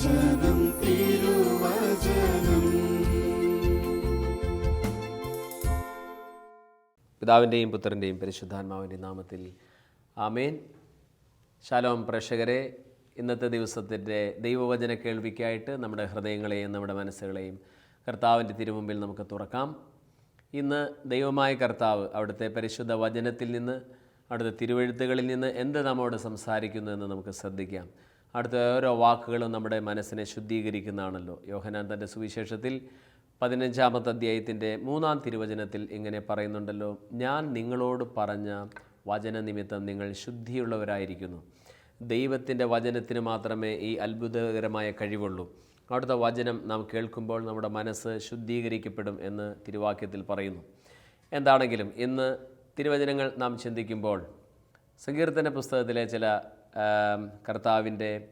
പിതാവിന്റെയും പുത്രന്റെയും പരിശുദ്ധാത്മാവിന്റെയും നാമത്തിൽ ആമേൻ. ശാലോം പ്രേക്ഷകരെ ഇന്നത്തെ ദിവസത്തിന്റെ ദൈവവചന കേൾവിക്കായിട്ട് നമ്മുടെ ഹൃദയങ്ങളെയും നമ്മുടെ മനസ്സുകളെയും കർത്താവിന്റെ തിരുമുമ്പിൽ നമുക്ക് തുറക്കാം. ഇന്ന് ദൈവമായ കർത്താവ് അവിടുത്തെ പരിശുദ്ധ വചനത്തിൽ നിന്ന് അവിടുത്തെ തിരുവഴുത്തുകളിൽ നിന്ന് എന്ത് നമ്മോട് സംസാരിക്കുന്നു എന്ന് നമുക്ക് ശ്രദ്ധിക്കാം. അടുത്ത ഓരോ വാക്കുകളും നമ്മുടെ മനസ്സിനെ ശുദ്ധീകരിക്കുന്നതാണല്ലോ. യോഹനാൻ തന്റെ സുവിശേഷത്തിൽ പതിനഞ്ചാമത്തെ അധ്യായത്തിന്റെ മൂന്നാം തിരുവചനത്തിൽ ഇങ്ങനെ പറയുന്നുണ്ടല്ലോ ഞാൻ നിങ്ങളോട് പറഞ്ഞ വചന നിമിത്തം നിങ്ങൾ ശുദ്ധിയുള്ളവരായിരിക്കുന്നു. ദൈവത്തിന്റെ വചനത്തിന് മാത്രമേ ഈ അത്ഭുതകരമായ കഴിവുള്ളൂ. അവിടുത്തെ വചനം നാം കേൾക്കുമ്പോൾ നമ്മുടെ മനസ്സ് ശുദ്ധീകരിക്കപ്പെടും എന്ന് തിരുവാക്യത്തിൽ പറയുന്നു. എന്താണെങ്കിലും ഇന്ന് തിരുവചനങ്ങൾ നാം ചിന്തിക്കുമ്പോൾ സങ്കീർത്തന പുസ്തകത്തിലെ ചില കർത്താവിന്റെ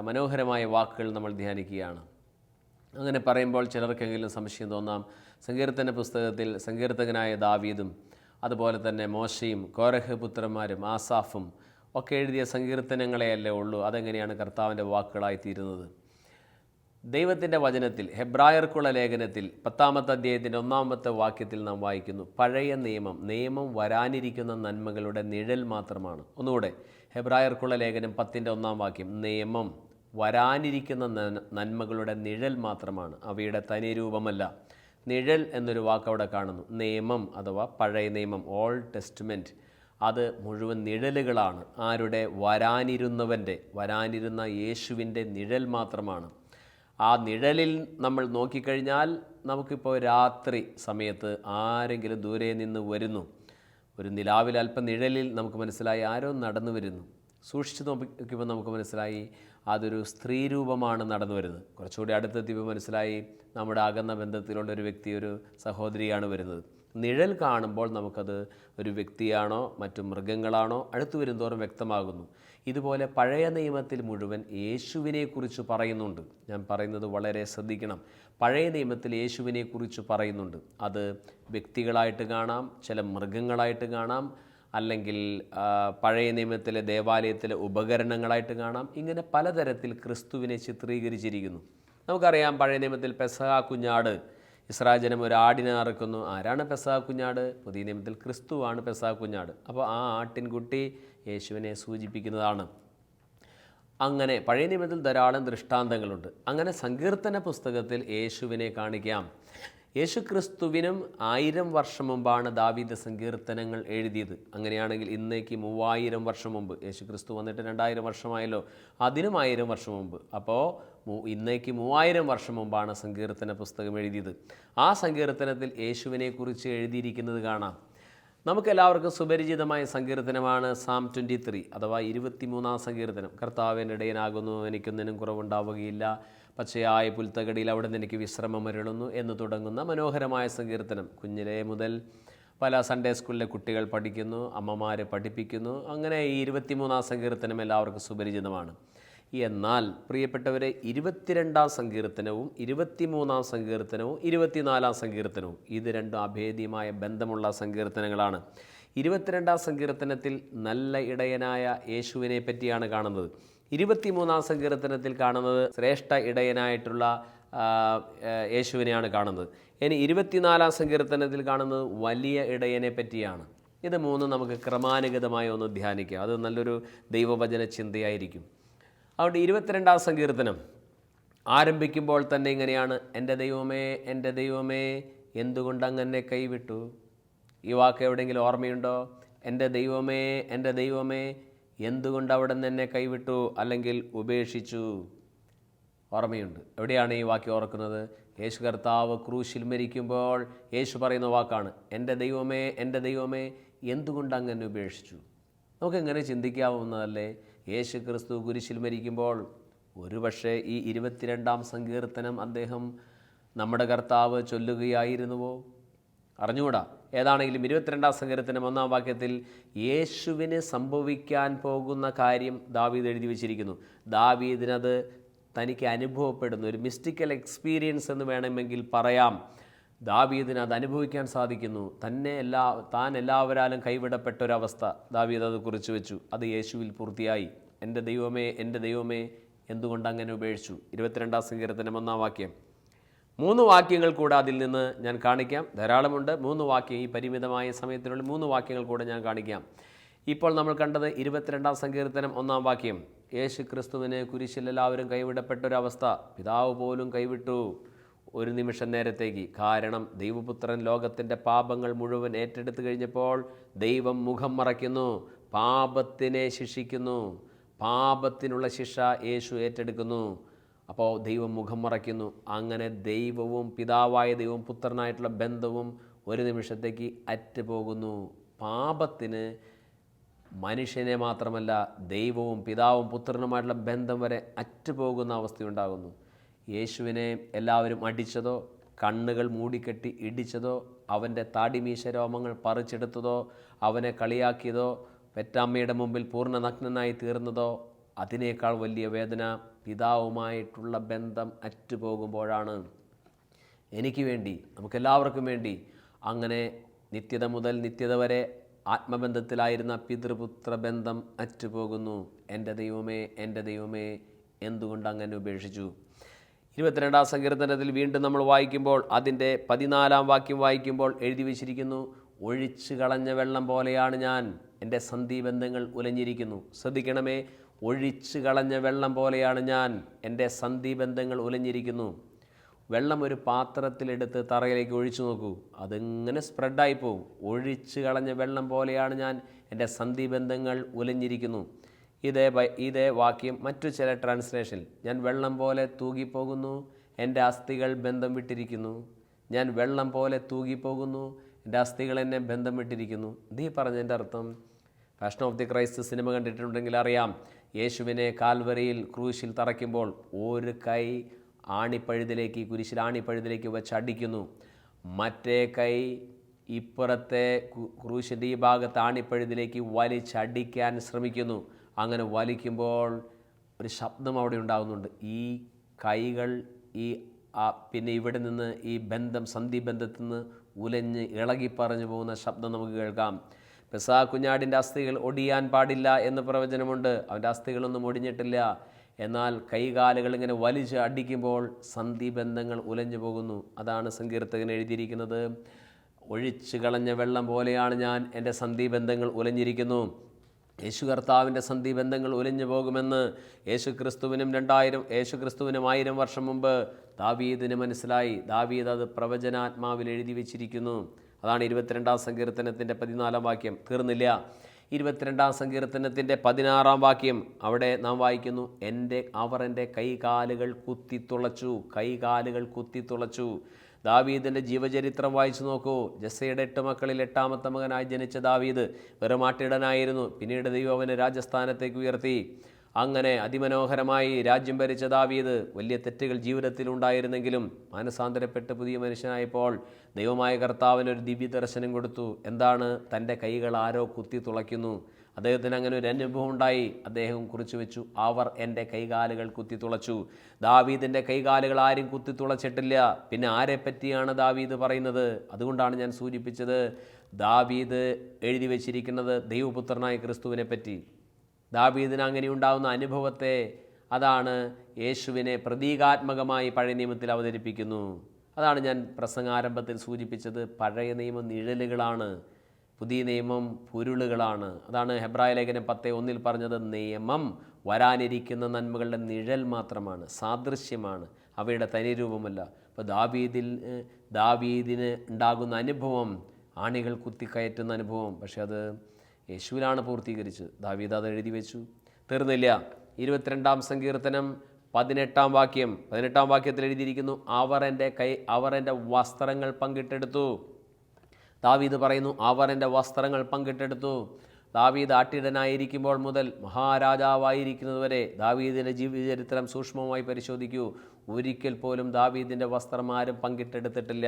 മനോഹരമായ വാക്കുകൾ നമ്മൾ ധ്യാനിക്കുകയാണ്. അങ്ങനെ പറയുമ്പോൾ ചിലർക്കെങ്കിലും സംശയം തോന്നാം. സങ്കീർത്തന പുസ്തകത്തിൽ സങ്കീർത്തകനായ ദാവീദും അതുപോലെ തന്നെ മോശയും കോരഹ് പുത്രന്മാരും ആസാഫും ഒക്കെ എഴുതിയ സങ്കീർത്തനങ്ങളെയല്ലേ ഉള്ളൂ. അതെങ്ങനെയാണ് കർത്താവിന്റെ വാക്കുകളായി തീരുന്നത്? ദൈവത്തിന്റെ വചനത്തിൽ ഹെബ്രായർക്കുള്ള ലേഖനത്തിൽ പത്താമത്തെ അധ്യായത്തിന്റെ ഒന്നാമത്തെ വാക്യത്തിൽ നാം വായിക്കുന്നു പഴയ നിയമം നിയമം വരാനിരിക്കുന്ന നന്മകളുടെ നിഴൽ മാത്രമാണ്. ഒന്നുകൂടെ ഹെബ്രായർക്കുള്ള ലേഖനം പത്തിന്റെ ഒന്നാം വാക്യം നിയമം വരാനിരിക്കുന്ന നന്മകളുടെ നിഴൽ മാത്രമാണ്. അവയുടെ തനി രൂപമല്ല. നിഴൽ എന്നൊരു വാക്ക് അവിടെ കാണുന്നു. നിയമം അഥവാ പഴയ നിയമം ഓൾ ടെസ്റ്റ്മെന്റ് അത് മുഴുവൻ നിഴലുകളാണ്. ആരുടെ? വരാനിരുന്നവന്റെ വരാനിരുന്ന യേശുവിന്റെ നിഴൽ മാത്രമാണ്. ആ നിഴലിൽ നമ്മൾ നോക്കിക്കഴിഞ്ഞാൽ നമുക്കിപ്പോൾ രാത്രി സമയത്ത് ആരെങ്കിലും ദൂരെ നിന്ന് വരുന്നു. ഒരു നിലാവിൽ അല്പം നിഴലിൽ നമുക്ക് മനസ്സിലായി ആരോ നടന്നു വരുന്നു. സൂക്ഷിച്ച് നോക്കിയപ്പോൾ നമുക്ക് മനസ്സിലായി അതൊരു സ്ത്രീ രൂപമാണ് നടന്നു വരുന്നത്. കുറച്ചുകൂടി അടുത്തെത്തിയപ്പോൾ മനസ്സിലായി നമ്മുടെ അകന്ന ബന്ധത്തിലുള്ള ഒരു വ്യക്തി ഒരു സഹോദരിയാണ് വരുന്നത്. നിഴൽ കാണുമ്പോൾ നമുക്കത് ഒരു വ്യക്തിയാണോ മറ്റു മൃഗങ്ങളാണോ അടുത്തു വരുന്തോറും വ്യക്തമാകുന്നു. ഇതുപോലെ പഴയ നിയമത്തിൽ മുഴുവൻ യേശുവിനെക്കുറിച്ച് പറയുന്നുണ്ട്. ഞാൻ പറയുന്നത് വളരെ ശ്രദ്ധിക്കണം. പഴയ നിയമത്തിൽ യേശുവിനെക്കുറിച്ച് പറയുന്നുണ്ട്. അത് വ്യക്തികളായിട്ട് കാണാം ചില മൃഗങ്ങളായിട്ട് കാണാം അല്ലെങ്കിൽ പഴയ നിയമത്തിലെ ദേവാലയത്തിലെ ഉപകരണങ്ങളായിട്ട് കാണാം. ഇങ്ങനെ പലതരത്തിൽ ക്രിസ്തുവിനെ ചിത്രീകരിച്ചിരിക്കുന്നു. നമുക്കറിയാം പഴയ നിയമത്തിൽ പെസഹ കുഞ്ഞാട് ഇസ്രായേൽ ജനം ഒരു ആടിനെ അറുക്കുന്നു. ആരാണ് പെസാ കുഞ്ഞാട്? പുതിയ നിയമത്തിൽ ക്രിസ്തുവാണ് പെസാ കുഞ്ഞാട്. അപ്പോൾ ആ ആട്ടിൻകുട്ടി യേശുവിനെ സൂചിപ്പിക്കുന്നതാണ്. അങ്ങനെ പഴയ നിയമത്തിൽ ധാരാളം ദൃഷ്ടാന്തങ്ങളുണ്ട്. അങ്ങനെ സങ്കീർത്തന പുസ്തകത്തിൽ യേശുവിനെ കാണിക്കാം. യേശു ക്രിസ്തുവിനും ആയിരം വർഷം മുമ്പാണ് ദാവീദ സങ്കീർത്തനങ്ങൾ എഴുതിയത്. അങ്ങനെയാണെങ്കിൽ ഇന്നേക്ക് മൂവായിരം വർഷം മുമ്പ് യേശു ക്രിസ്തു വന്നിട്ട് രണ്ടായിരം വർഷമായല്ലോ അതിനും ആയിരം വർഷം മുമ്പ്. അപ്പോൾ ഇന്നേക്ക് മൂവായിരം വർഷം മുമ്പാണ് സങ്കീർത്തന പുസ്തകം എഴുതിയത്. ആ സങ്കീർത്തനത്തിൽ യേശുവിനെക്കുറിച്ച് എഴുതിയിരിക്കുന്നത് കാണാം. നമുക്കെല്ലാവർക്കും സുപരിചിതമായ സങ്കീർത്തനമാണ് സാം ട്വന്റി ത്രീ അഥവാ ഇരുപത്തിമൂന്നാം സങ്കീർത്തനം. കർത്താവിന്റെ ഇടയനാകുന്നു എനിക്കൊന്നിനും കുറവുണ്ടാവുകയില്ല. പച്ചയായ പുൽത്തകടിയിൽ അവിടെ എനിക്ക് വിശ്രമം അരുളുന്നു എന്ന് തുടങ്ങുന്ന മനോഹരമായ സങ്കീർത്തനം. കുഞ്ഞിലേ മുതൽ പല സൺഡേ സ്കൂളിലെ കുട്ടികൾ പഠിക്കുന്നു അമ്മമാർ പഠിപ്പിക്കുന്നു. അങ്ങനെ ഈ ഇരുപത്തിമൂന്നാം സങ്കീർത്തനം എല്ലാവർക്കും സുപരിചിതമാണ്. എന്നാൽ പ്രിയപ്പെട്ടവരെ ഇരുപത്തിരണ്ടാം സങ്കീർത്തനവും ഇരുപത്തിമൂന്നാം സങ്കീർത്തനവും ഇരുപത്തിനാലാം സങ്കീർത്തനവും ഇത് രണ്ടും അഭേദ്യമായ ബന്ധമുള്ള സങ്കീർത്തനങ്ങളാണ്. ഇരുപത്തിരണ്ടാം സങ്കീർത്തനത്തിൽ നല്ല ഇടയനായ യേശുവിനെ പറ്റിയാണ് കാണുന്നത്. ഇരുപത്തിമൂന്നാം സങ്കീർത്തനത്തിൽ കാണുന്നത് ശ്രേഷ്ഠ ഇടയനായിട്ടുള്ള യേശുവിനെയാണ് കാണുന്നത്. ഇനി ഇരുപത്തിനാലാം സങ്കീർത്തനത്തിൽ കാണുന്നത് വലിയ ഇടയനെ പറ്റിയാണ്. ഇത് മൂന്നും നമുക്ക് ക്രമാനുഗതമായി ഒന്ന് ധ്യാനിക്കാം. അത് നല്ലൊരു ദൈവവചന ചിന്തയായിരിക്കും. അതുകൊണ്ട് ഇരുപത്തിരണ്ടാം സങ്കീർത്തനം. ആരംഭിക്കുമ്പോൾ തന്നെ ഇങ്ങനെയാണ് എന്റെ ദൈവമേ എന്റെ ദൈവമേ എന്തുകൊണ്ട് അങ്ങനെ കൈവിട്ടു? ഈ വാക്ക് എവിടെയെങ്കിലും ഓർമ്മയുണ്ടോ? എന്റെ ദൈവമേ എന്റെ ദൈവമേ എന്തുകൊണ്ട് അവിടെ നിന്ന് എന്നെ കൈവിട്ടു അല്ലെങ്കിൽ ഉപേക്ഷിച്ചു? ഓർമ്മയുണ്ട്. എവിടെയാണ് ഈ വാക്യം ഓർക്കുന്നത്? യേശു കർത്താവ് ക്രൂശിൽ മരിക്കുമ്പോൾ യേശു പറയുന്ന വാക്കാണ് എന്റെ ദൈവമേ എന്റെ ദൈവമേ എന്തുകൊണ്ട് അങ്ങനെ ഉപേക്ഷിച്ചു? നമുക്കെങ്ങനെ ചിന്തിക്കാവുന്നതല്ലേ? യേശു ക്രിസ്തു കുരിശിൽ മരിക്കുമ്പോൾ ഒരുപക്ഷെ ഈ ഇരുപത്തിരണ്ടാം സങ്കീർത്തനം അദ്ദേഹം നമ്മുടെ കർത്താവ് ചൊല്ലുകയായിരുന്നുവോ? അറിഞ്ഞുകൂടാ. ഏതാണെങ്കിലും ഇരുപത്തിരണ്ടാം സങ്കീർത്തനം ഒന്നാം വാക്യത്തിൽ യേശുവിന് സംഭവിക്കാൻ പോകുന്ന കാര്യം ദാവീദ് എഴുതി വച്ചിരിക്കുന്നു. ദാവീദിനത് തനിക്ക് അനുഭവപ്പെടുന്ന. ഒരു മിസ്റ്റിക്കൽ എക്സ്പീരിയൻസ് എന്ന് വേണമെങ്കിൽ പറയാം. ദാവീദിന് അത് അനുഭവിക്കാൻ സാധിക്കുന്നു. തന്നെ എല്ലാ താൻ എല്ലാവരാലും കൈവിടപ്പെട്ട ഒരവസ്ഥ ദാവീദ് അത് കുറിച്ച് വെച്ചു. അത് യേശുവിൽ പൂർത്തിയായി. എന്റെ ദൈവമേ എന്റെ ദൈവമേ എന്തുകൊണ്ട് അങ്ങനെ ഉപേക്ഷിച്ചു? ഇരുപത്തിരണ്ടാം സങ്കീർത്തനം ഒന്നാം വാക്യം. മൂന്ന് വാക്യങ്ങൾ കൂടെ അതിൽ നിന്ന് ഞാൻ കാണിക്കാം. ധാരാളമുണ്ട്. മൂന്ന് വാക്യം ഈ പരിമിതമായ സമയത്തിനുള്ളിൽ മൂന്ന് വാക്യങ്ങൾ കൂടെ ഞാൻ കാണിക്കാം. ഇപ്പോൾ നമ്മൾ കണ്ടത് ഇരുപത്തിരണ്ടാം സങ്കീർത്തനം ഒന്നാം വാക്യം. യേശു ക്രിസ്തുവിനെ കുരിശിൽ എല്ലാവരും കൈവിടപ്പെട്ട പിതാവ് പോലും കൈവിട്ടു ഒരു നിമിഷം നേരത്തേക്ക്. കാരണം ദൈവപുത്രൻ ലോകത്തിന്റെ പാപങ്ങൾ മുഴുവൻ ഏറ്റെടുത്തു കഴിഞ്ഞപ്പോൾ ദൈവം മുഖം മറയ്ക്കുന്നു. പാപത്തിനെ ശിക്ഷിക്കുന്നു. പാപത്തിനുള്ള ശിക്ഷ യേശു ഏറ്റെടുക്കുന്നു. അപ്പോൾ ദൈവം മുഖം മറയ്ക്കുന്നു. അങ്ങനെ ദൈവവും പിതാവായ ദൈവവും പുത്രനായിട്ടുള്ള ബന്ധവും ഒരു നിമിഷത്തേക്ക് അറ്റുപോകുന്നു. പാപത്തിന് മനുഷ്യനെ മാത്രമല്ല ദൈവവും പിതാവും പുത്രനുമായിട്ടുള്ള ബന്ധം വരെ അറ്റുപോകുന്ന അവസ്ഥയുണ്ടാകുന്നു. യേശുവിനെ എല്ലാവരും അടിച്ചതോ കണ്ണുകൾ മൂടിക്കെട്ടി ഇടിച്ചതോ അവന്റെ താടിമീശ രോമങ്ങൾ പറിച്ചെടുത്തതോ അവനെ കളിയാക്കിയതോ പെറ്റാമ്മയുടെ മുമ്പിൽ പൂർണ നഗ്നനായി തീർന്നതോ അതിനേക്കാൾ വലിയ വേദന പിതാവുമായിട്ടുള്ള ബന്ധം അറ്റുപോകുമ്പോഴാണ് എനിക്ക് വേണ്ടി നമുക്കെല്ലാവർക്കും വേണ്ടി അങ്ങനെ നിത്യത മുതൽ നിത്യത വരെ ആത്മബന്ധത്തിലായിരുന്ന പിതൃപുത്ര ബന്ധം അറ്റുപോകുന്നു. എന്റെ ദൈവമേ എന്റെ ദൈവമേ എന്തുകൊണ്ട് അങ്ങനെ ഉപേക്ഷിച്ചു? ഇരുപത്തിരണ്ടാം സങ്കീർത്തനത്തിൽ വീണ്ടും നമ്മൾ വായിക്കുമ്പോൾ അതിന്റെ പതിനാലാം വാക്യം വായിക്കുമ്പോൾ എഴുതി വച്ചിരിക്കുന്നു ഒഴിച്ചു കളഞ്ഞ വെള്ളം പോലെയാണ് ഞാൻ എന്റെ സന്ധി ബന്ധങ്ങൾ ഉലഞ്ഞിരിക്കുന്നു. ശ്രദ്ധിക്കണമേ ഒഴിച്ചു കളഞ്ഞ വെള്ളം പോലെയാണ് ഞാൻ. എന്റെ സന്ധിബന്ധങ്ങൾ ഉലഞ്ഞിരിക്കുന്നു വെള്ളം ഒരു പാത്രത്തിലെടുത്ത് തറയിലേക്ക് ഒഴിച്ചു നോക്കൂ. അതിങ്ങനെ സ്പ്രെഡായി പോവും ഒഴിച്ചു കളഞ്ഞ വെള്ളം പോലെയാണ് ഞാൻ. എന്റെ സന്ധിബന്ധങ്ങൾ ഉലഞ്ഞിരിക്കുന്നു ഇതേ ഇതേ വാക്യം മറ്റു ചില ട്രാൻസ്ലേഷൻ. ഞാൻ വെള്ളം പോലെ തൂകിപ്പോകുന്നു. എന്റെ അസ്ഥികൾ ബന്ധം വിട്ടിരിക്കുന്നു. ഞാൻ വെള്ളം പോലെ തൂകിപ്പോകുന്നു. എന്റെ അസ്ഥികൾ എന്നെ ബന്ധം വിട്ടിരിക്കുന്നു. ഇതീ പറഞ്ഞതിന്റെ അർത്ഥം passion of the Christ cinema കണ്ടിട്ടുണ്ടെങ്കിൽ അറിയാം. യേശുവിനെ കാൽവരിയിൽ ക്രൂശിൽ തറയ്ക്കുമ്പോൾ ഒരു കൈ ആണിപ്പഴുതിലേക്ക് കുരിശിൽ ആണിപ്പഴുതിലേക്ക് വെച്ച് അടിക്കുന്നു. മറ്റേ കൈ ഇപ്പുറത്തെ ക്രൂശിന്റെ ഈ ഭാഗത്ത് ആണിപ്പഴുതിലേക്ക് വലിച്ചടിക്കാൻ ശ്രമിക്കുന്നു. അങ്ങനെ വലിക്കുമ്പോൾ ഒരു ശബ്ദം അവിടെ ഉണ്ടാകുന്നുണ്ട് ഈ കൈകൾ ഈ പിന്നെ ഇവിടെ നിന്ന് ഈ ബന്ധം സന്ധി ബന്ധത്തിൽ നിന്ന് ഉലഞ്ഞ് ഇളകി പറഞ്ഞു പോകുന്ന ശബ്ദം നമുക്ക് കേൾക്കാം. പെസാ കുഞ്ഞാടിന്റെ അസ്ഥികൾ ഒടിയാൻ പാടില്ല എന്ന് പ്രവചനമുണ്ട്. അവന്റെ അസ്ഥികളൊന്നും ഒടിഞ്ഞിട്ടില്ല. എന്നാൽ കൈകാലുകൾ ഇങ്ങനെ വലിച്ച് അടിക്കുമ്പോൾ സന്ധി ബന്ധങ്ങൾ ഉലഞ്ഞു പോകുന്നു. അതാണ് സങ്കീർത്തകൻ എഴുതിയിരിക്കുന്നത്. ഒഴിച്ചു കളഞ്ഞ വെള്ളം പോലെയാണ് ഞാൻ എന്റെ സന്ധി ബന്ധങ്ങൾ ഉലഞ്ഞിരിക്കുന്നു. യേശു കർത്താവിന്റെ സന്ധി ബന്ധങ്ങൾ ഉലഞ്ഞു പോകുമെന്ന് യേശു ക്രിസ്തുവിനും രണ്ടായിരം യേശു ക്രിസ്തുവിനും ആയിരം വർഷം മുമ്പ് ദാവീദിന് മനസ്സിലായി. ദാവീദ് അത് പ്രവചനാത്മാവിൽ എഴുതി വെച്ചിരിക്കുന്നു. അതാണ് ഇരുപത്തിരണ്ടാം സങ്കീർത്തനത്തിന്റെ പതിനാലാം വാക്യം. തീർന്നില്ല. ഇരുപത്തിരണ്ടാം സങ്കീർത്തനത്തിന്റെ പതിനാറാം വാക്യം അവിടെ നാം വായിക്കുന്നു. എന്റെ അവർ എന്റെ കൈകാലുകൾ കുത്തിത്തുളച്ചു കൈകാലുകൾ കുത്തിത്തുളച്ചു ദാവീദിന്റെ ജീവചരിത്രം വായിച്ചു നോക്കൂ. ജസ്സയുടെ എട്ട് മക്കളിൽ എട്ടാമത്തെ മകനായി ജനിച്ച ദാവീദ് വെറുമാട്ടിടനായിരുന്നു പിന്നീട് ദൈവം അവനെ രാജസ്ഥാനത്തേക്ക് ഉയർത്തി. അങ്ങനെ അതിമനോഹരമായി രാജ്യം ഭരിച്ച ദാവീദ് വലിയ തെറ്റുകൾ ജീവിതത്തിൽ ഉണ്ടായിരുന്നെങ്കിലും മാനസാന്തരപ്പെട്ട് പുതിയ മനുഷ്യനായപ്പോൾ ദൈവമായ കർത്താവിന് ഒരു ദിവ്യ ദർശനം കൊടുത്തു. എന്താണ്? തന്റെ കൈകൾ ആരോ കുത്തി തുളയ്ക്കുന്നു. അദ്ദേഹത്തിന് അങ്ങനെ ഒരു അനുഭവം ഉണ്ടായി. അദ്ദേഹം കുറിച്ചു വെച്ചു അവർ എന്റെ കൈകാലുകൾ കുത്തി തുളച്ചു. ദാവീദിന്റെ കൈകാലുകൾ ആരും കുത്തി തുളച്ചിട്ടില്ല. പിന്നെ ആരെപ്പറ്റിയാണ് ദാവീദ് പറയുന്നത്? അതുകൊണ്ടാണ് ഞാൻ സൂചിപ്പിച്ചത്. ദാവീദ് എഴുതി വച്ചിരിക്കുന്നത് ദൈവപുത്രനായ ക്രിസ്തുവിനെ പറ്റി. ദാവീദിന് അങ്ങനെ ഉണ്ടാകുന്ന അനുഭവത്തെ അതാണ് യേശുവിനെ പ്രതീകാത്മകമായി പഴയ നിയമത്തിൽ അവതരിപ്പിക്കുന്നു. അതാണ് ഞാൻ പ്രസംഗാരംഭത്തിൽ സൂചിപ്പിച്ചത്. പഴയ നിയമം നിഴലുകളാണ് പുതിയ നിയമം പുരുളുകളാണ്. അതാണ് ഹെബ്രായ ലേഖനം പത്തേ ഒന്നിൽ പറഞ്ഞത് നിയമം വരാനിരിക്കുന്ന നന്മകളുടെ നിഴൽ മാത്രമാണ് സാദൃശ്യമാണ് അവയുടെ തനിരൂപമല്ല. അപ്പോൾ ദാവീദിൽ ഏഹ്, ദാവീദിന് ഉണ്ടാകുന്ന അനുഭവം ആണികൾ കുത്തിക്കയറ്റുന്ന അനുഭവം പക്ഷേ അത് യേശുവിലാണ് പൂർത്തീകരിച്ചത്. ദാവീദ് അത് എഴുതി വെച്ചു. തീർന്നില്ല. ഇരുപത്തിരണ്ടാം സങ്കീർത്തനം പതിനെട്ടാം വാക്യം പതിനെട്ടാം വാക്യത്തിൽ എഴുതിയിരിക്കുന്നു അവർ എന്റെ കൈ അവർ എന്റെ വസ്ത്രങ്ങൾ പങ്കിട്ടെടുത്തു. ദാവീദ് പറയുന്നു അവർ എന്റെ വസ്ത്രങ്ങൾ പങ്കിട്ടെടുത്തു. ദാവീദ് ആട്ടിടനായിരിക്കുമ്പോൾ മുതൽ മഹാരാജാവായിരിക്കുന്നതുവരെ ദാവീദിന്റെ ജീവചരിത്രം സൂക്ഷ്മമായി പരിശോധിക്കൂ. ഒരിക്കൽ പോലും ദാവീദിന്റെ വസ്ത്രം ആരും പങ്കിട്ടെടുത്തിട്ടില്ല.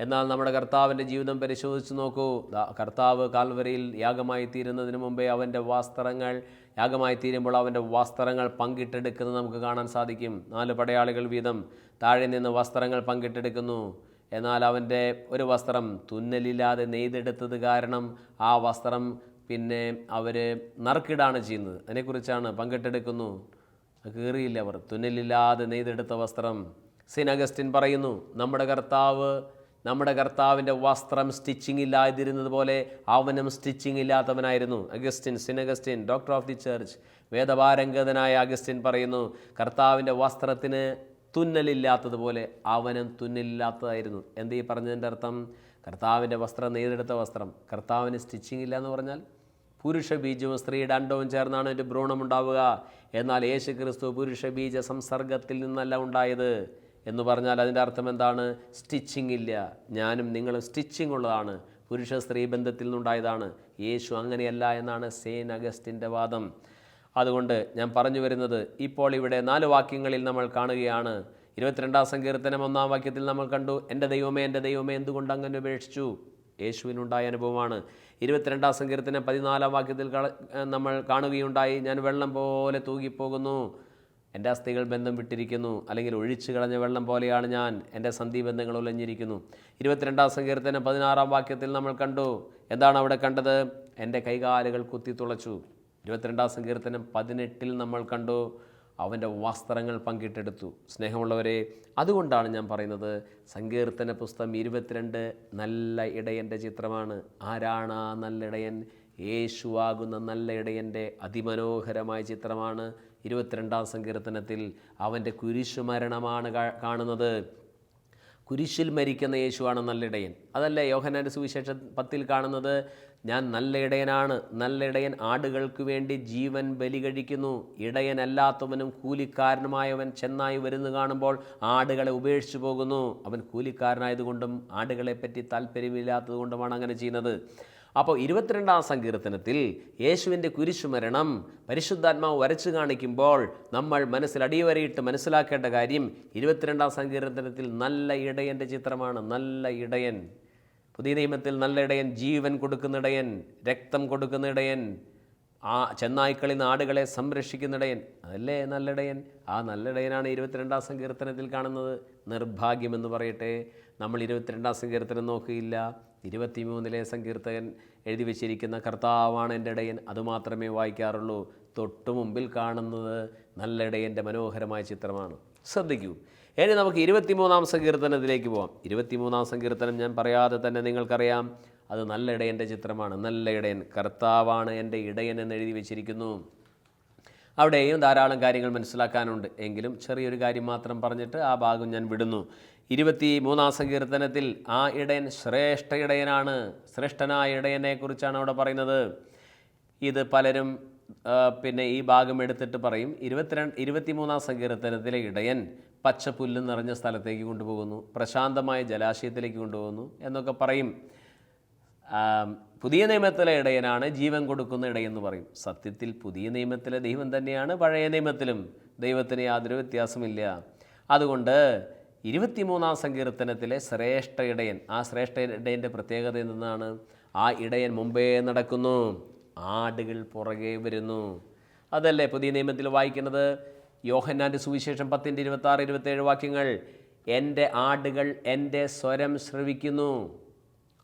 എന്നാൽ നമ്മുടെ കർത്താവിന്റെ ജീവിതം പരിശോധിച്ച് നോക്കൂ. കർത്താവ് കാൽവരയിൽ യാഗമായി തീരുന്നതിന് മുമ്പേ അവന്റെ വസ്ത്രങ്ങൾ യാഗമായി തീരുമ്പോൾ അവന്റെ വസ്ത്രങ്ങൾ പങ്കിട്ടെടുക്കുന്നത് നമുക്ക് കാണാൻ സാധിക്കും. നാല് പടയാളികൾ വീതം താഴെ നിന്ന് വസ്ത്രങ്ങൾ പങ്കിട്ടെടുക്കുന്നു. എന്നാൽ അവന്റെ ഒരു വസ്ത്രം തുന്നലില്ലാതെ നെയ്തെടുത്തത് കാരണം ആ വസ്ത്രം പിന്നെ അവർ നറുക്കിടാണ് ചെയ്യുന്നത്. അതിനെക്കുറിച്ചാണ് പങ്കിട്ടെടുക്കുന്നു. കീറിയില്ല അവർ. തുന്നലില്ലാതെ നെയ്തെടുത്ത വസ്ത്രം. സിൻ അഗസ്റ്റിൻ പറയുന്നു നമ്മുടെ കർത്താവ് നമ്മുടെ കർത്താവിന്റെ വസ്ത്രം സ്റ്റിച്ചിങ് ഇല്ലാതിരുന്നത് പോലെ അവനും സ്റ്റിച്ചിങ് ഇല്ലാത്തവനായിരുന്നു. Augustine sin Augustine doctor of the church വേദപാരംഗതനായ Augustine പറയുന്നു കർത്താവിന്റെ വസ്ത്രത്തിന് തുന്നലില്ലാത്തതുപോലെ അവനും തുന്നലില്ലാത്തതായിരുന്നു എന്ത് ഈ പറഞ്ഞതിന്റെ അർത്ഥം? കർത്താവിന്റെ വസ്ത്രം നെയ്തെടുത്ത വസ്ത്രം. കർത്താവിന് സ്റ്റിച്ചിങ് ഇല്ല എന്ന് പറഞ്ഞാൽ പുരുഷ ബീജവും സ്ത്രീയുടെ അണ്ടവും ചേർന്നാണ് ഒരു ഭ്രൂണമുണ്ടാവുക എന്നാൽ യേശു ക്രിസ്തു പുരുഷ ബീജ സംസർഗത്തിൽ നിന്നല്ല ഉണ്ടായത്. എന്ന് പറഞ്ഞാൽ അതിന്റെ അർത്ഥം എന്താണ്? സ്റ്റിച്ചിങ് ഇല്ല. ഞാനും നിങ്ങളും സ്റ്റിച്ചിങ് ഉള്ളതാണ്. പുരുഷ സ്ത്രീ ബന്ധത്തിൽ നിന്നുണ്ടായതാണ്. യേശു അങ്ങനെയല്ല എന്നാണ് സെയിൻ അഗസ്റ്റിന്റെ വാദം. അതുകൊണ്ട് ഞാൻ പറഞ്ഞു വരുന്നത് ഇപ്പോൾ ഇവിടെ നാല് വാക്യങ്ങളിൽ നമ്മൾ കാണുകയാണ്. ഇരുപത്തിരണ്ടാം സങ്കീർത്തനം ഒന്നാം വാക്യത്തിൽ നമ്മൾ കണ്ടു. എന്റെ ദൈവമേ എന്റെ ദൈവമേ എന്തുകൊണ്ട് അങ്ങനെ ഉപേക്ഷിച്ചു? യേശുവിനുണ്ടായ അനുഭവമാണ്. ഇരുപത്തിരണ്ടാം സങ്കീർത്തനം പതിനാലാം വാക്യത്തിൽ നമ്മൾ കാണുകയുണ്ടായി. ഞാൻ വെള്ളം പോലെ തൂകിപ്പോകുന്നു. എന്റെ അസ്ഥികൾ ബന്ധം വിട്ടിരിക്കുന്നു അല്ലെങ്കിൽ ഒഴിച്ചു കളഞ്ഞ വെള്ളം പോലെയാണ് ഞാൻ. എന്റെ സന്ധി ബന്ധങ്ങൾ ഉലഞ്ഞിരിക്കുന്നു ഇരുപത്തിരണ്ടാം സങ്കീർത്തനം പതിനാറാം വാക്യത്തിൽ നമ്മൾ കണ്ടു. എന്താണ് അവിടെ കണ്ടത്? എന്റെ കൈകാലുകൾ കുത്തി തുളച്ചു. ഇരുപത്തിരണ്ടാം സങ്കീർത്തനം പതിനെട്ടിൽ നമ്മൾ കണ്ടു. അവന്റെ വസ്ത്രങ്ങൾ പങ്കിട്ടെടുത്തു. സ്നേഹമുള്ളവരെ അതുകൊണ്ടാണ് ഞാൻ പറയുന്നത് സങ്കീർത്തന പുസ്തകം ഇരുപത്തിരണ്ട് നല്ല ഇടയന്റെ ചിത്രമാണ്. ആരാണ് ആ നല്ല ഇടയൻ? യേശുവാകുന്ന നല്ല ഇടയന്റെ അതിമനോഹരമായ ചിത്രമാണ്. ഇരുപത്തിരണ്ടാം സങ്കീർത്തനത്തിൽ അവന്റെ കുരിശുമരണമാണ് മരണമാണ് കാണുന്നത്. കുരിശിൽ മരിക്കുന്ന യേശുവാണ് നല്ല ഇടയൻ. അതല്ലേ യോഹനാന്റെ സുവിശേഷം പത്തിൽ കാണുന്നത്? ഞാൻ നല്ല ഇടയനാണ്. നല്ല ഇടയൻ ആടുകൾക്ക് വേണ്ടി ജീവൻ ബലി കഴിക്കുന്നു. ഇടയനല്ലാത്തവനും കൂലിക്കാരനുമായവൻ ചെന്നായി വരുന്നു കാണുമ്പോൾ ആടുകളെ ഉപേക്ഷിച്ചു പോകുന്നു. അവൻ കൂലിക്കാരനായതുകൊണ്ടും ആടുകളെപ്പറ്റി താല്പര്യമില്ലാത്തതുകൊണ്ടുമാണ് അങ്ങനെ ചെയ്യുന്നത്. അപ്പോൾ ഇരുപത്തിരണ്ടാം സങ്കീർത്തനത്തിൽ യേശുവിന്റെ കുരിശുമരണം പരിശുദ്ധാത്മാവ് വരച്ചു കാണിക്കുമ്പോൾ നമ്മൾ മനസ്സിൽ അടിവരയിട്ട് മനസ്സിലാക്കേണ്ട കാര്യം ഇരുപത്തിരണ്ടാം സങ്കീർത്തനത്തിൽ നല്ല ഇടയന്റെ ചിത്രമാണ് നല്ല ഇടയൻ. പുതിയ നിയമത്തിൽ നല്ല ഇടയൻ ജീവൻ കൊടുക്കുന്ന ഇടയൻ രക്തം കൊടുക്കുന്ന ഇടയൻ. ആ ചെന്നായ്ക്കളിൽ നാടുകളെ സംരക്ഷിക്കുന്നിടയൻ. അതല്ലേ നല്ലിടയൻ? ആ നല്ലിടയനാണ് ഇരുപത്തിരണ്ടാം സങ്കീർത്തനത്തിൽ കാണുന്നത്. നിർഭാഗ്യമെന്ന് പറയട്ടെ. നമ്മൾ ഇരുപത്തിരണ്ടാം സങ്കീർത്തനം നോക്കുകയില്ല. ഇരുപത്തിമൂന്നിലെ സങ്കീർത്തകൻ എഴുതി വച്ചിരിക്കുന്ന കർത്താവാണ് എന്റെ ഇടയൻ. അതുമാത്രമേ വായിക്കാറുള്ളൂ. തൊട്ടു മുമ്പിൽ കാണുന്നത് നല്ലിടയന്റെ മനോഹരമായ ചിത്രമാണ്. ശ്രദ്ധിക്കൂ. ഇനി നമുക്ക് ഇരുപത്തിമൂന്നാം സങ്കീർത്തനത്തിലേക്ക് പോവാം. ഇരുപത്തിമൂന്നാം സങ്കീർത്തനം ഞാൻ പറയാതെ തന്നെ നിങ്ങൾക്കറിയാം. അത് നല്ല ഇടയന്റെ ചിത്രമാണ് നല്ല ഇടയൻ. കർത്താവാണ് എന്റെ ഇടയൻ എന്ന് എഴുതി വെച്ചിരിക്കുന്നു. അവിടെയും ധാരാളം കാര്യങ്ങൾ മനസ്സിലാക്കാനുണ്ട്. എങ്കിലും ചെറിയൊരു കാര്യം മാത്രം പറഞ്ഞിട്ട് ആ ഭാഗം ഞാൻ വിടുന്നു. ഇരുപത്തി മൂന്നാം സങ്കീർത്തനത്തിൽ ആ ഇടയൻ ശ്രേഷ്ഠ ഇടയനാണ്. ശ്രേഷ്ഠനായ ഇടയനെക്കുറിച്ചാണ് അവിടെ പറയുന്നത്. ഇത് പലരും പിന്നെ ഈ ഭാഗം എടുത്തിട്ട് പറയും. ഇരുപത്തിരണ്ട് ഇരുപത്തിമൂന്നാം സങ്കീർത്തനത്തിലെ ഇടയൻ പച്ചപ്പുല്ല് നിറഞ്ഞ സ്ഥലത്തേക്ക് കൊണ്ടുപോകുന്നു. പ്രശാന്തമായ ജലാശയത്തിലേക്ക് കൊണ്ടുപോകുന്നു എന്നൊക്കെ പറയും. പുതിയ നിയമത്തിലെ ഇടയനാണ് ജീവൻ കൊടുക്കുന്ന ഇടയെന്ന് പറയും. സത്യത്തിൽ പുതിയ നിയമത്തിലെ ദൈവം തന്നെയാണ് പഴയ നിയമത്തിലും ദൈവത്തിന് യാതൊരു വ്യത്യാസമില്ല. അതുകൊണ്ട് ഇരുപത്തിമൂന്നാം സങ്കീർത്തനത്തിലെ ശ്രേഷ്ഠ ഇടയൻ ആ ശ്രേഷ്ഠ ഇടയന്റെ പ്രത്യേകത എന്താണ് ആ ഇടയൻ മുമ്പേ നടക്കുന്നു ആടുകൾ പുറകെ വരുന്നു. അതല്ലേ പുതിയ നിയമത്തിൽ വായിക്കുന്നത്? യോഹന്നാന്റെ സുവിശേഷം പത്തിന്റെ ഇരുപത്താറ് ഇരുപത്തേഴ് വാക്യങ്ങൾ എന്റെ ആടുകൾ എന്റെ സ്വരം ശ്രവിക്കുന്നു.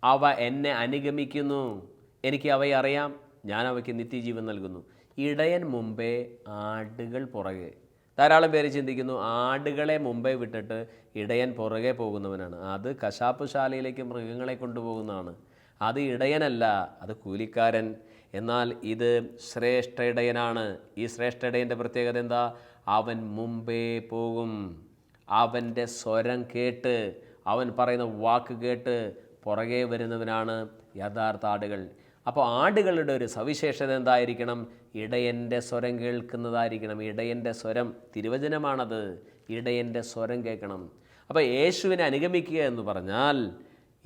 അവ എന്നെ അനുഗമിക്കുന്നു. എനിക്ക് അവയെ അറിയാം. ഞാൻ അവയ്ക്ക് നിത്യജീവൻ നൽകുന്നു. ഇടയൻ മുമ്പേ ആടുകൾ പുറകെ. ധാരാളം പേര് ചിന്തിക്കുന്നു ആടുകളെ മുമ്പേ വിട്ടിട്ട് ഇടയൻ പുറകെ പോകുന്നവനാണ്. അത് കശാപ്പുശാലയിലേക്ക് മൃഗങ്ങളെ കൊണ്ടുപോകുന്നതാണ്. അത് ഇടയനല്ല അത് കൂലിക്കാരൻ. എന്നാൽ ഇത് ശ്രേഷ്ഠ ഇടയനാണ്. ഈ ശ്രേഷ്ഠ ഇടയന്റെ പ്രത്യേകത എന്താ? അവൻ മുമ്പേ പോകും. അവന്റെ സ്വരം കേട്ട് അവൻ പറയുന്ന വാക്ക് കേട്ട് പുറകെ വരുന്നവനാണ് യഥാർത്ഥ ആടുകൾ. അപ്പോൾ ആടുകളുടെ ഒരു സവിശേഷത എന്തായിരിക്കണം? ഇടയന്റെ സ്വരം കേൾക്കുന്നതായിരിക്കണം. ഇടയന്റെ സ്വരം തിരുവചനമാണത്. ഇടയന്റെ സ്വരം കേൾക്കണം. അപ്പോൾ യേശുവിനെ അനുഗമിക്കുക എന്ന് പറഞ്ഞാൽ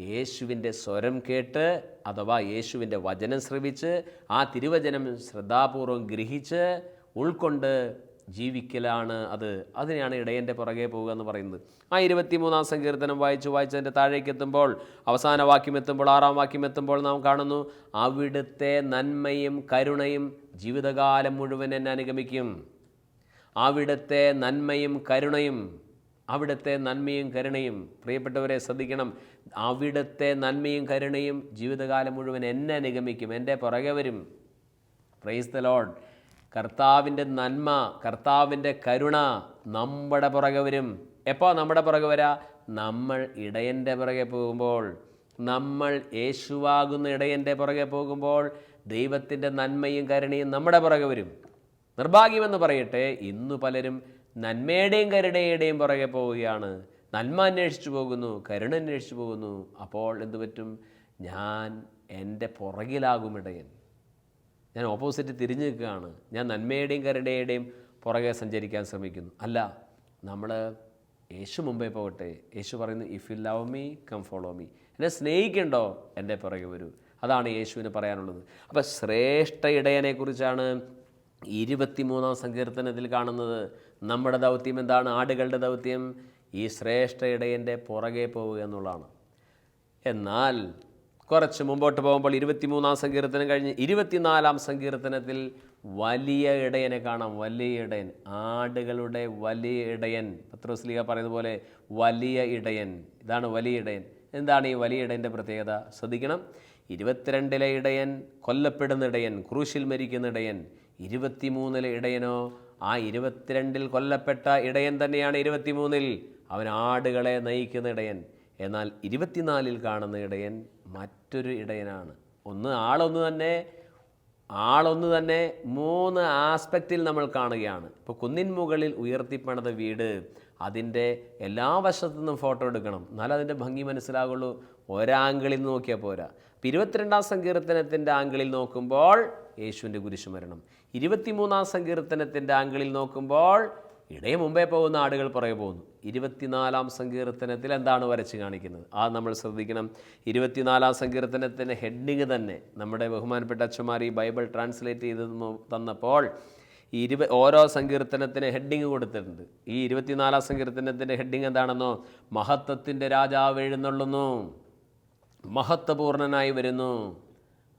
യേശുവിന്റെ സ്വരം കേട്ട് അഥവാ യേശുവിന്റെ വചനം ശ്രവിച്ച് ആ തിരുവചനം ശ്രദ്ധാപൂർവം ഗ്രഹിച്ച് ഉൾക്കൊണ്ട് ജീവിക്കലാണ് അത്. അതിനെയാണ് ഇടയന്റെ പുറകെ പോവുക എന്ന് പറയുന്നത്. ആ ഇരുപത്തിമൂന്നാം സങ്കീർത്തനം വായിച്ചു വായിച്ചതിന്റെ താഴേക്ക് എത്തുമ്പോൾ അവസാന വാക്യം എത്തുമ്പോൾ ആറാം വാക്യം എത്തുമ്പോൾ നാം കാണുന്നു അവിടുത്തെ നന്മയും കരുണയും ജീവിതകാലം മുഴുവൻ എന്നെ അനുഗമിക്കും. അവിടുത്തെ നന്മയും കരുണയും അവിടുത്തെ നന്മയും കരുണയും. പ്രിയപ്പെട്ടവരെ ശ്രദ്ധിക്കണം. അവിടുത്തെ നന്മയും കരുണയും ജീവിതകാലം മുഴുവൻ എന്നെ അനുഗമിക്കും. എന്റെ പുറകെ വരും. പ്രൈസ് ദ ലോഡ് കർത്താവിന്റെ നന്മ കർത്താവിന്റെ കരുണ നമ്മുടെ പുറകെ വരും. എപ്പോൾ നമ്മുടെ പുറകെ വരാ? നമ്മൾ ഇടയന്റെ പുറകെ പോകുമ്പോൾ. നമ്മൾ യേശുവാകുന്ന ഇടയന്റെ പുറകെ പോകുമ്പോൾ ദൈവത്തിന്റെ നന്മയും കരുണയും നമ്മുടെ പുറകെ വരും. നിർഭാഗ്യമെന്ന് പറയട്ടെ ഇന്ന് പലരും നന്മയുടെയും കരുണയുടെയും പുറകെ പോവുകയാണ്. നന്മ അന്വേഷിച്ചു പോകുന്നു കരുണ അന്വേഷിച്ചു പോകുന്നു. അപ്പോൾ എന്തു പറ്റും? ഞാൻ എന്റെ പുറകിലാകും ഇടയൻ. ഞാൻ ഓപ്പോസിറ്റ് തിരിഞ്ഞു നിൽക്കുകയാണ്. ഞാൻ നന്മയുടെയും കരുണയുടെയും പുറകെ സഞ്ചരിക്കാൻ ശ്രമിക്കുന്നു. അല്ല നമ്മൾ യേശു മുമ്പേ പോകട്ടെ. യേശു പറയുന്നു if you love me come follow me എന്നെ സ്നേഹിക്കണ്ടോ? എന്റെ പുറകെ വരൂ. അതാണ് യേശുവിന് പറയാനുള്ളത്. അപ്പോൾ ശ്രേഷ്ഠ ഇടയനെക്കുറിച്ചാണ് ഇരുപത്തിമൂന്നാം സങ്കീർത്തനത്തിൽ കാണുന്നത്. നമ്മുടെ ദൗത്യം എന്താണ്? ആടുകളുടെ ദൗത്യം. ഈ ശ്രേഷ്ഠ ഇടയന്റെ പുറകെ പോവുക എന്നുള്ളതാണ്. എന്നാൽ കുറച്ച് മുമ്പോട്ട് പോകുമ്പോൾ ഇരുപത്തിമൂന്നാം സങ്കീർത്തനം കഴിഞ്ഞ് ഇരുപത്തിനാലാം സങ്കീർത്തനത്തിൽ വലിയ ഇടയനെ കാണാം. വലിയ ഇടയൻ. ആടുകളുടെ വലിയ ഇടയൻ. പത്രോസ്ലിക പറയുന്ന പോലെ വലിയ ഇടയൻ. ഇതാണ് വലിയ ഇടയൻ. എന്താണ് ഈ വലിയ ഇടയന്റെ പ്രത്യേകത? ശ്രദ്ധിക്കണം. ഇരുപത്തിരണ്ടിലെ ഇടയൻ കൊല്ലപ്പെടുന്ന ഇടയൻ ക്രൂശിൽ മരിക്കുന്ന ഇടയൻ. ഇരുപത്തിമൂന്നിലെ ഇടയനോ? ആ ഇരുപത്തിരണ്ടിൽ കൊല്ലപ്പെട്ട ഇടയൻ തന്നെയാണ് ഇരുപത്തിമൂന്നിൽ. അവൻ ആടുകളെ നയിക്കുന്ന ഇടയൻ. എന്നാൽ ഇരുപത്തിനാലിൽ കാണുന്ന ഇടയൻ മറ്റൊരു ഇടയനാണ്. ഒന്ന് ആളൊന്ന് തന്നെ ആളൊന്ന് തന്നെ മൂന്ന് ആസ്പെക്റ്റിൽ നമ്മൾ കാണുകയാണ്. ഇപ്പോൾ കുന്നിൻ മുകളിൽ ഉയർത്തിപ്പണത വീട് അതിന്റെ എല്ലാ വശത്തു നിന്നും ഫോട്ടോ എടുക്കണം. എന്നാലും അതിന്റെ ഭംഗി മനസ്സിലാകുള്ളൂ നിന്ന് നോക്കിയാൽ പോരാ. ഇപ്പം ഇരുപത്തിരണ്ടാം സങ്കീർത്തനത്തിന്റെ ആംഗിളിൽ നോക്കുമ്പോൾ യേശുവിന്റെ കുരിശുമരണം. ഇരുപത്തിമൂന്നാം സങ്കീർത്തനത്തിന്റെ ആംഗിളിൽ നോക്കുമ്പോൾ ഇടയെ മുമ്പേ പോകുന്ന ആടുകൾ പുറകെ പോകുന്നു. ഇരുപത്തിനാലാം സങ്കീർത്തനത്തിൽ എന്താണ് വരച്ച് കാണിക്കുന്നത്? ആ നമ്മൾ ശ്രദ്ധിക്കണം. ഇരുപത്തിനാലാം സങ്കീർത്തനത്തിന്റെ ഹെഡിങ് തന്നെ നമ്മുടെ ബഹുമാനപ്പെട്ട അച്ഛന്മാർ ഈ ബൈബിൾ ട്രാൻസ്ലേറ്റ് ചെയ്ത് തന്നപ്പോൾ ഇരുപ ഓരോ സങ്കീർത്തനത്തിന് ഹെഡിങ് കൊടുത്തിട്ടുണ്ട്. ഈ ഇരുപത്തിനാലാം സങ്കീർത്തനത്തിന്റെ ഹെഡിങ് എന്താണെന്നോ? മഹത്വത്തിന്റെ രാജാവ് എഴുന്നള്ളുന്നു. മഹത്വപൂർണനായി വരുന്നു.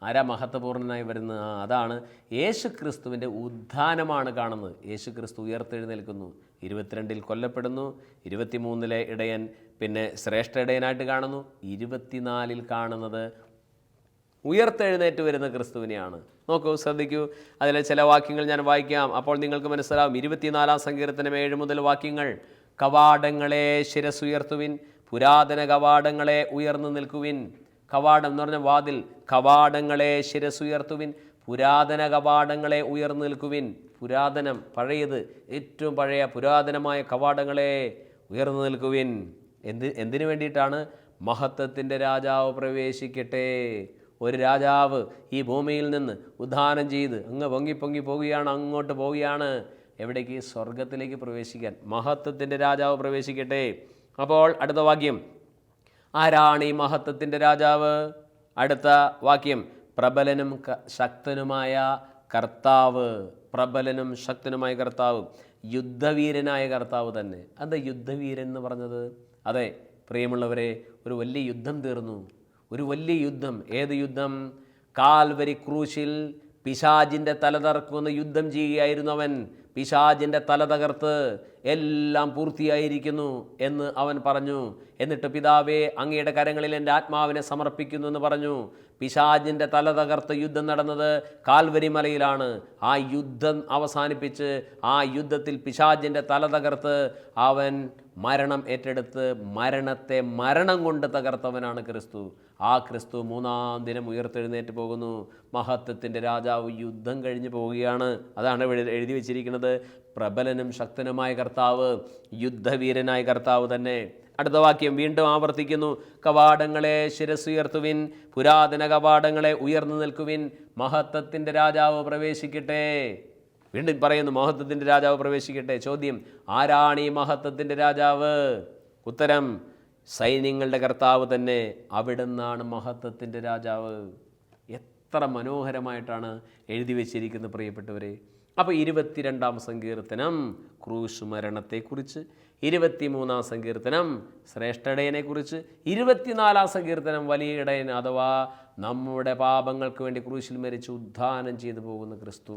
ആരാ മഹത്വപൂർണനായി വരുന്നത് ആ അതാണ് യേശു ക്രിസ്തുവിന്റെ ഉദ്ധാനമാണ് കാണുന്നത്. യേശു ക്രിസ്തു ഉയർത്തെഴുന്നേൽക്കുന്നു. ഇരുപത്തിരണ്ടിൽ കൊല്ലപ്പെടുന്നു. ഇരുപത്തിമൂന്നിലെ ഇടയൻ പിന്നെ ശ്രേഷ്ഠ ഇടയനായിട്ട് കാണുന്നു. ഇരുപത്തിനാലിൽ കാണുന്നത് ഉയർത്തെഴുന്നേറ്റ് വരുന്ന ക്രിസ്തുവിനെയാണ്. നോക്കൂ ശ്രദ്ധിക്കൂ. അതിലെ ചില വാക്യങ്ങൾ ഞാൻ വായിക്കാം. അപ്പോൾ നിങ്ങൾക്ക് മനസ്സിലാവും. ഇരുപത്തിനാലാം സങ്കീർത്തനം ഏഴ് മുതൽ വാക്യങ്ങൾ. കവാടങ്ങളെ ശിരസ് ഉയർത്തുവിൻ പുരാതന കവാടങ്ങളെ ഉയർന്നു നിൽക്കുവിൻ. കവാടം എന്ന് പറഞ്ഞ വാതിൽ കവാടങ്ങളെ ശിരസുയർത്തുവിൻ പുരാതന കവാടങ്ങളെ ഉയർന്നു നിൽക്കുവിൻ. പുരാതനം പഴയത് ഏറ്റവും പഴയ പുരാതനമായ കവാടങ്ങളെ ഉയർന്നു നിൽക്കുവിൻ. എന്ത് എന്തിനു വേണ്ടിയിട്ടാണ്? മഹത്വത്തിന്റെ രാജാവ് പ്രവേശിക്കട്ടെ. ഒരു രാജാവ് ഈ ഭൂമിയിൽ നിന്ന് ഉദ്ധാനം ചെയ്ത് അങ്ങ് പൊങ്ങി പൊങ്ങി പോവുകയാണ് അങ്ങോട്ട് പോവുകയാണ്. എവിടേക്ക്? സ്വർഗത്തിലേക്ക് പ്രവേശിക്കാൻ. മഹത്വത്തിന്റെ രാജാവ് പ്രവേശിക്കട്ടെ. അപ്പോൾ അടുത്ത വാക്യം. ആരാണ് ഈ മഹത്വത്തിന്റെ രാജാവ്? അടുത്ത വാക്യം. പ്രബലനും ശക്തനുമായ കർത്താവ്. പ്രബലനും ശക്തനുമായ കർത്താവ്. യുദ്ധവീരനായ കർത്താവ് തന്നെ. അത് യുദ്ധവീരൻ എന്ന് പറഞ്ഞത്? അതെ പ്രിയമുള്ളവരെ ഒരു വലിയ യുദ്ധം തീർന്നു. ഒരു വലിയ യുദ്ധം. ഏത് യുദ്ധം? കാൽവരി ക്രൂശിൽ പിശാജിന്റെ തല തകർക്കുന്ന യുദ്ധം ചെയ്യുകയായിരുന്നു അവൻ. പിശാജിന്റെ തല തകർത്ത് എല്ലാം പൂർത്തിയായിരിക്കുന്നു എന്ന് അവൻ പറഞ്ഞു. എന്നിട്ട് പിതാവേ അങ്ങയുടെ കരങ്ങളിൽ എന്റെ ആത്മാവിനെ സമർപ്പിക്കുന്നു എന്ന് പറഞ്ഞു. പിശാജിന്റെ തല തകർത്ത് യുദ്ധം നടന്നത് കാൽവരി മലയിലാണ്. ആ യുദ്ധം അവസാനിപ്പിച്ച് ആ യുദ്ധത്തിൽ പിശാജിന്റെ തല തകർത്ത് അവൻ മരണം ഏറ്റെടുത്ത് മരണത്തെ മരണം കൊണ്ട് തകർത്തവനാണ് ക്രിസ്തു. ആ ക്രിസ്തു മൂന്നാം ദിനം ഉയർത്തെഴുന്നേറ്റ് പോകുന്നു. മഹത്വത്തിന്റെ രാജാവ് യുദ്ധം കഴിഞ്ഞ് പോവുകയാണ്. അതാണ് എഴുതി വെച്ചിരിക്കുന്നത്. പ്രബലനും ശക്തനുമായ കർത്താവ് യുദ്ധവീരനായ കർത്താവ് തന്നെ. അടുത്ത വാക്യം വീണ്ടും ആവർത്തിക്കുന്നു. കവാടങ്ങളെ ശിരസുയർത്തുവിൻ പുരാതന കവാടങ്ങളെ ഉയർന്നു നിൽക്കുവിൻ മഹത്വത്തിന്റെ രാജാവ് പ്രവേശിക്കട്ടെ. വീണ്ടും പറയുന്നു മഹത്വത്തിന്റെ രാജാവ് പ്രവേശിക്കട്ടെ. ചോദ്യം ആരാണ് ഈ മഹത്വത്തിന്റെ രാജാവ്? ഉത്തരം സൈന്യങ്ങളുടെ കർത്താവ് തന്നെ അവിടുന്നാണ് മഹത്വത്തിന്റെ രാജാവ്. എത്ര മനോഹരമായിട്ടാണ് എഴുതി വച്ചിരിക്കുന്നത് പ്രിയപ്പെട്ടവരെ. അപ്പോൾ ഇരുപത്തിരണ്ടാം സങ്കീർത്തനം ക്രൂശ് മരണത്തെക്കുറിച്ച് ഇരുപത്തിമൂന്നാം സങ്കീർത്തനം ശ്രേഷ്ഠടയനെക്കുറിച്ച് ഇരുപത്തിനാലാം സങ്കീർത്തനം വലിയ ഇടയൻ അഥവാ നമ്മുടെ പാപങ്ങൾക്ക് വേണ്ടി ക്രൂശിൽ മരിച്ച് ഉദ്ധാനം ചെയ്തു പോകുന്ന ക്രിസ്തു.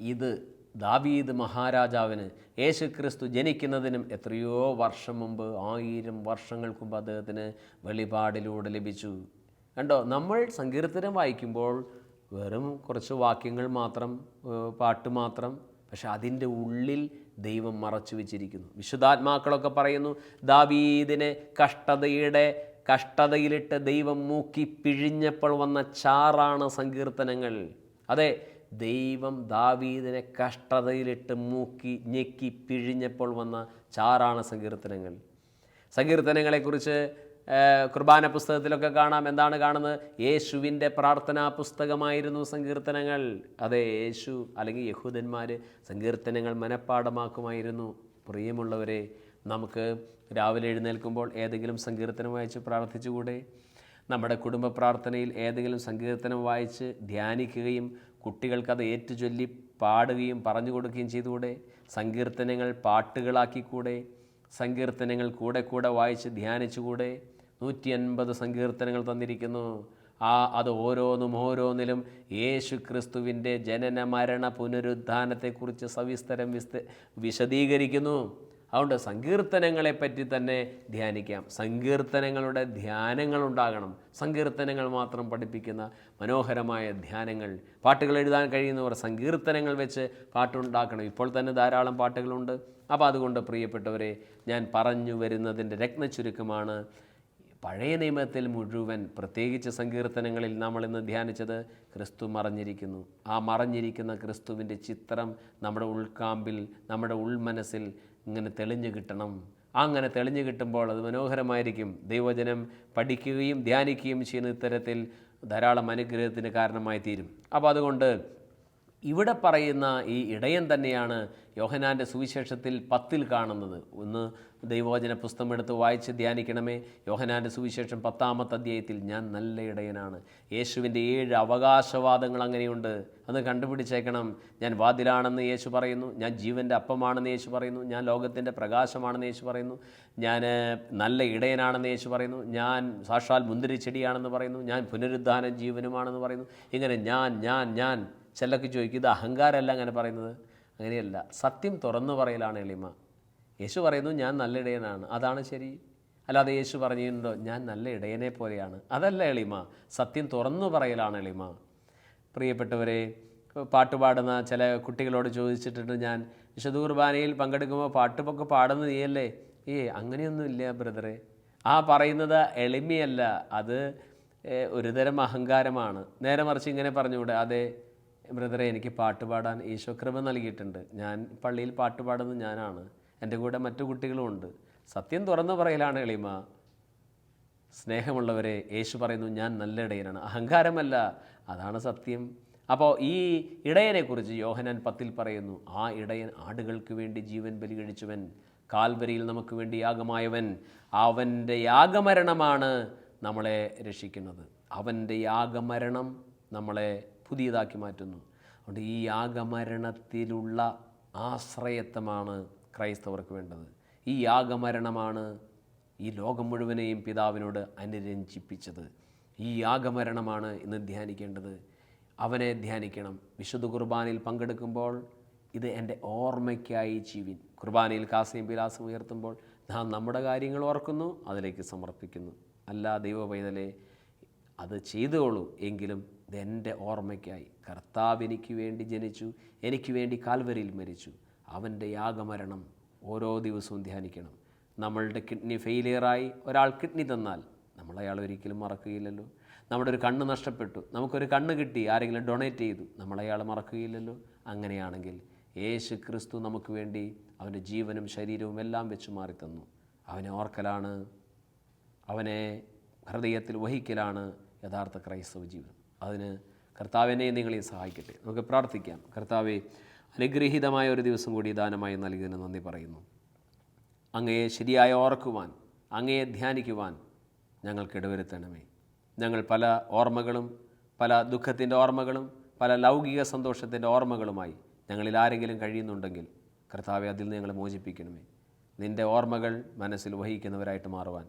ഇത് ദാവീദ് മഹാരാജാവിന് യേശു ക്രിസ്തു ജനിക്കുന്നതിനും എത്രയോ വർഷം മുമ്പ് ആയിരം വർഷങ്ങൾക്ക് മുമ്പ് അദ്ദേഹത്തിന് വെളിപാടിലൂടെ ലഭിച്ചു. കണ്ടോ? നമ്മൾ സങ്കീർത്തനം വായിക്കുമ്പോൾ വെറും കുറച്ച് വാക്യങ്ങൾ മാത്രം പാട്ട് മാത്രം പക്ഷെ അതിന്റെ ഉള്ളിൽ ദൈവം മറച്ചു വെച്ചിരിക്കുന്നു. വിശുദ്ധാത്മാക്കളൊക്കെ പറയുന്നു ദാവീദിനെ കഷ്ടതയുടെ കഷ്ടതയിലിട്ട് ദൈവം മൂക്കി പിഴിഞ്ഞപ്പോൾ വന്ന ചാറാണ് സങ്കീർത്തനങ്ങൾ. അതെ ദൈവം ദാവീദിനെ കഷ്ടതയിലിട്ട് മൂക്കി ഞെക്കി പിഴിഞ്ഞപ്പോൾ വന്ന ചാറാണ് സങ്കീർത്തനങ്ങൾ. സങ്കീർത്തനങ്ങളെക്കുറിച്ച് കുർബാന പുസ്തകത്തിലൊക്കെ കാണാം. എന്താണ് കാണുന്നത്? യേശുവിന്റെ പ്രാർത്ഥനാ പുസ്തകമായിരുന്നു സങ്കീർത്തനങ്ങൾ. അതെ യേശു അല്ലെങ്കിൽ യഹൂദന്മാർ സങ്കീർത്തനങ്ങൾ മനഃപ്പാടമാക്കുമായിരുന്നു പ്രിയമുള്ളവരെ നമുക്ക് രാവിലെ എഴുന്നേൽക്കുമ്പോൾ ഏതെങ്കിലും സങ്കീർത്തനം വായിച്ച് പ്രാർത്ഥിച്ചുകൂടെ? നമ്മുടെ കുടുംബ പ്രാർത്ഥനയിൽ ഏതെങ്കിലും സങ്കീർത്തനം വായിച്ച് ധ്യാനിക്കുകയും കുട്ടികൾക്കത് ഏറ്റുചൊല്ലി പാടുകയും പറഞ്ഞു കൊടുക്കുകയും ചെയ്തുകൂടെ? സങ്കീർത്തനങ്ങൾ പാട്ടുകളാക്കിക്കൂടെ? സങ്കീർത്തനങ്ങൾ കൂടെ കൂടെ വായിച്ച് ധ്യാനിച്ചുകൂടെ? നൂറ്റി അൻപത് സങ്കീർത്തനങ്ങൾ തന്നിരിക്കുന്നു. ആ അത് ഓരോന്നും ഓരോന്നിലും യേശു ക്രിസ്തുവിന്റെ ജനന മരണ പുനരുദ്ധാനത്തെക്കുറിച്ച് സവിസ്തരം വിസ്ത വിശദീകരിക്കുന്നു. അതുകൊണ്ട് സങ്കീർത്തനങ്ങളെപ്പറ്റി തന്നെ ധ്യാനിക്കാം. സങ്കീർത്തനങ്ങളുടെ ധ്യാനങ്ങൾ ഉണ്ടാകണം. സങ്കീർത്തനങ്ങൾ മാത്രം പഠിപ്പിക്കുന്ന മനോഹരമായ ധ്യാനങ്ങൾ. പാട്ടുകൾ എഴുതാൻ കഴിയുന്നവർ സങ്കീർത്തനങ്ങൾ വെച്ച് പാട്ടുണ്ടാക്കണം. ഇപ്പോൾ തന്നെ ധാരാളം പാട്ടുകളുണ്ട്. അപ്പോൾ അതുകൊണ്ട് പ്രിയപ്പെട്ടവരെ ഞാൻ പറഞ്ഞു വരുന്നതിന്റെ രത്നച്ചുരുക്കമാണ് പഴയ നിയമത്തിൽ മുഴുവൻ പ്രത്യേകിച്ച് സങ്കീർത്തനങ്ങളിൽ നമ്മൾ ഇന്ന് ധ്യാനിച്ചത് ക്രിസ്തു മറഞ്ഞിരിക്കുന്നു. ആ മറഞ്ഞിരിക്കുന്ന ക്രിസ്തുവിന്റെ ചിത്രം നമ്മുടെ ഉൾക്കാമ്പിൽ നമ്മുടെ ഉൾമനസ്സിൽ ഇങ്ങനെ തെളിഞ്ഞു കിട്ടണം. അങ്ങനെ തെളിഞ്ഞു കിട്ടുമ്പോൾ അത് മനോഹരമായിരിക്കും. ദൈവജനം പഠിക്കുകയും ധ്യാനിക്കുകയും ചെയ്യുന്ന ഇത്തരത്തിൽ ധാരാളം അനുഗ്രഹത്തിന് കാരണമായി തീരും. അപ്പോൾ അതുകൊണ്ട് ഇവിടെ പറയുന്ന ഈ ഇടയൻ തന്നെയാണ് യോഹനാന്റെ സുവിശേഷത്തിൽ പത്തിൽ കാണുന്നത്. ഒന്ന് ദൈവവചന പുസ്തകം എടുത്ത് വായിച്ച് ധ്യാനിക്കണമേ. യോഹനാന്റെ സുവിശേഷം പത്താമത്തെ അധ്യായത്തിൽ ഞാൻ നല്ല ഇടയനാണ്. യേശുവിന്റെ ഏഴ് അവകാശവാദങ്ങൾ അങ്ങനെയുണ്ട്. അത് കണ്ടുപിടിച്ചേക്കണം. ഞാൻ വാതിലാണെന്ന് യേശു പറയുന്നു. ഞാൻ ജീവന്റെ അപ്പമാണെന്ന് യേശു പറയുന്നു. ഞാൻ ലോകത്തിന്റെ പ്രകാശമാണെന്ന് യേശു പറയുന്നു. ഞാൻ നല്ല ഇടയനാണെന്ന് യേശു പറയുന്നു. ഞാൻ സാക്ഷാൽ മുന്തിരിച്ചെടിയാണെന്ന് പറയുന്നു. ഞാൻ പുനരുദ്ധാന ജീവനുമാണെന്ന് പറയുന്നു. ഇങ്ങനെ ഞാൻ ഞാൻ ഞാൻ ചിലക്ക് ചോദിക്കും ഇത് അഹങ്കാരമല്ല അങ്ങനെ പറയുന്നത്. അങ്ങനെയല്ല. സത്യം തുറന്നു പറയലാണ് എളിമ. യേശു പറയുന്നു ഞാൻ നല്ല ഇടയനാണ്. അതാണ് ശരി. അല്ലാതെ യേശു പറഞ്ഞിട്ടുണ്ടോ ഞാൻ നല്ല ഇടയനെ പോലെയാണ്. അതല്ല എളിമ. സത്യം തുറന്നു പറയലാണ് എളിമ. പ്രിയപ്പെട്ടവരെ പാട്ടുപാടുന്ന ചില കുട്ടികളോട് ചോദിച്ചിട്ടുണ്ട് ഞാൻ വിശുദ്ധ കുർബാനയിൽ പങ്കെടുക്കുമ്പോൾ പാട്ടുമൊക്കെ പാടുന്ന നീയല്ലേ? ഏ അങ്ങനെയൊന്നുമില്ല ബ്രദറെ. ആ പറയുന്നത് എളിമയല്ല. അത് ഒരുതരം അഹങ്കാരമാണ്. നേരെ മറിച്ച് ഇങ്ങനെ പറഞ്ഞുകൂടെ അതെ ബ്രദറെ എനിക്ക് പാട്ടുപാടാൻ ഈശോ കൃപ നൽകിയിട്ടുണ്ട്. ഞാൻ പള്ളിയിൽ പാട്ട് പാടുന്നത് ഞാനാണ്. എന്റെ കൂടെ മറ്റു കുട്ടികളുമുണ്ട് സത്യം തുറന്നു പറയലാണ് എളിമ. സ്നേഹമുള്ളവരെ യേശു പറയുന്നു ഞാൻ നല്ല ഇടയനാണ്. അഹങ്കാരമല്ല അതാണ് സത്യം. അപ്പോൾ ഈ ഇടയനെക്കുറിച്ച് യോഹനാൻ പത്തിൽ പറയുന്നു ആ ഇടയൻ ആടുകൾക്ക് വേണ്ടി ജീവൻ ബലി കഴിച്ചവൻ കാൽവരിയിൽ നമുക്ക് വേണ്ടി യാഗമായവൻ അവന്റെ യാഗമരണമാണ് നമ്മളെ രക്ഷിക്കുന്നത്. അവന്റെ യാഗമരണം നമ്മളെ പുതിയതാക്കി മാറ്റുന്നു. അതുകൊണ്ട് ഈ യാഗമരണത്തിലുള്ള ആശ്രയത്വമാണ് ക്രൈസ്തവർക്ക് വേണ്ടത്. ഈ യാഗമരണമാണ് ഈ ലോകം മുഴുവനെയും പിതാവിനോട് അനുരഞ്ജിപ്പിച്ചത്. ഈ യാഗമരണമാണ് ഇന്ന് ധ്യാനിക്കേണ്ടത്. അവനെ ധ്യാനിക്കണം. വിശുദ്ധ കുർബാനയിൽ പങ്കെടുക്കുമ്പോൾ ഇത് എന്റെ ഓർമ്മയ്ക്കായി ജീവിൻ. കുർബാനയിൽ കാസയും പിലാസും ഉയർത്തുമ്പോൾ നാം നമ്മുടെ കാര്യങ്ങൾ ഓർക്കുന്നു അതിലേക്ക് സമർപ്പിക്കുന്നു. അല്ല ദൈവ പൈതലെ അത് ചെയ്തോളൂ എങ്കിലും ഇതെന്റെ ഓർമ്മയ്ക്കായി. കർത്താവ് എനിക്ക് വേണ്ടി ജനിച്ചു എനിക്ക് വേണ്ടി കാൽവരിയിൽ മരിച്ചു. അവന്റെ യാഗമരണം ഓരോ ദിവസവും ധ്യാനിക്കണം. നമ്മളുടെ കിഡ്നി ഫെയിലിയറായി ഒരാൾ കിഡ്നി തന്നാൽ നമ്മൾ അയാൾ ഒരിക്കലും മറക്കുകയില്ലല്ലോ. നമ്മുടെ ഒരു കണ്ണ് നഷ്ടപ്പെട്ടു നമുക്കൊരു കണ്ണ് കിട്ടി ആരെങ്കിലും ഡൊണേറ്റ് ചെയ്തു നമ്മളയാൾ മറക്കുകയില്ലല്ലോ. അങ്ങനെയാണെങ്കിൽ യേശു ക്രിസ്തു നമുക്ക് വേണ്ടി അവന്റെ ജീവനും ശരീരവും എല്ലാം വെച്ച് മാറി തന്നു അവനെ ഓർക്കലാണ് അവനെ ഹൃദയത്തിൽ വഹിക്കലാണ് യഥാർത്ഥ ക്രൈസ്തവ ജീവിതം. അതിന് കർത്താവിനെ നിങ്ങളെ സഹായിക്കട്ടെ. നമുക്ക് പ്രാർത്ഥിക്കാം. കർത്താവെ അനുഗ്രഹീതമായ ഒരു ദിവസം കൂടി ദാനമായി നൽകിയതിന് നന്ദി പറയുന്നു. അങ്ങയെ ശരിയായി ഓർക്കുവാൻ അങ്ങയെ ധ്യാനിക്കുവാൻ ഞങ്ങൾക്ക് ഇടവരുത്തണമേ. ഞങ്ങൾ പല ഓർമ്മകളും പല ദുഃഖത്തിന്റെ ഓർമ്മകളും പല ലൗകിക സന്തോഷത്തിന്റെ ഓർമ്മകളുമായി ഞങ്ങളിൽ ആരെങ്കിലും കഴിയുന്നുണ്ടെങ്കിൽ കർത്താവെ അതിൽ നിന്ന് ഞങ്ങളെ മോചിപ്പിക്കണമേ. നിന്റെ ഓർമ്മകൾ മനസ്സിൽ വഹിക്കുന്നവരായിട്ട് മാറുവാൻ